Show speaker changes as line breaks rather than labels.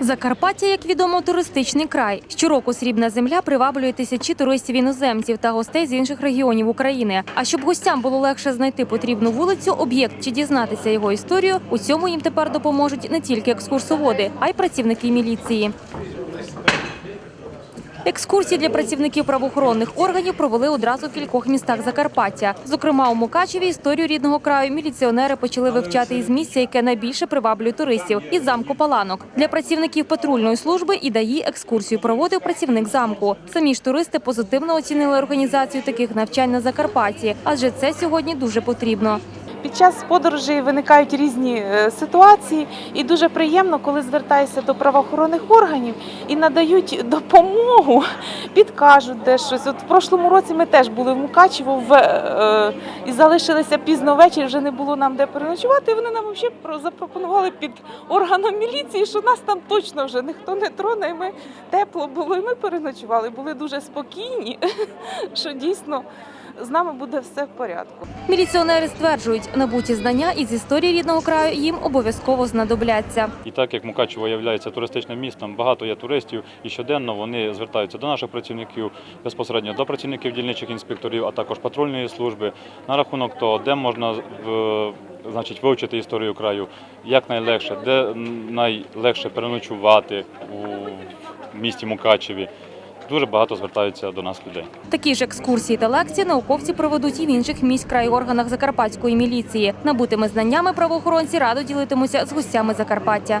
Закарпаття, як відомо, туристичний край. Щороку срібна земля приваблює тисячі туристів іноземців та гостей з інших регіонів України. А щоб гостям було легше знайти потрібну вулицю, об'єкт чи дізнатися його історію, у цьому їм тепер допоможуть не тільки екскурсоводи, а й працівники міліції. Екскурсії для працівників правоохоронних органів провели одразу в кількох містах Закарпаття. Зокрема, у Мукачеві історію рідного краю міліціонери почали вивчати із місця, яке найбільше приваблює туристів із замку Паланок. Для працівників патрульної служби і ДАІ екскурсію проводив працівник замку. Самі ж туристи позитивно оцінили організацію таких навчань на Закарпатті, адже це сьогодні дуже потрібно.
Під час подорожей виникають різні е, ситуації, і дуже приємно, коли звертаєшся до правоохоронних органів і надають допомогу, підкажуть де щось. От в прошлому році ми теж були в Мукачево в, е, і залишилися пізно ввечері, вже не було нам де переночувати. І вони нам взагалі запропонували під органом міліції, що нас там точно вже ніхто не троне. І ми тепло було, і ми переночували. Були дуже спокійні, що дійсно з нами буде все в порядку.
Міліціонери стверджують, набуті знання із історії рідного краю їм обов'язково знадобляться.
І так як Мукачево є туристичним містом, багато є туристів, і щоденно вони звертаються до наших працівників безпосередньо до працівників дільничих інспекторів, а також патрульної служби на рахунок того, де можна в- значить, вивчити історію краю, як найлегше, де найлегше переночувати у місті Мукачеві. Дуже багато звертаються до нас людей.
Такі ж екскурсії та лекції науковці проведуть і в інших міськ органах Закарпатської міліції. Набутими знаннями правоохоронці радо ділитимуться з гостями Закарпаття.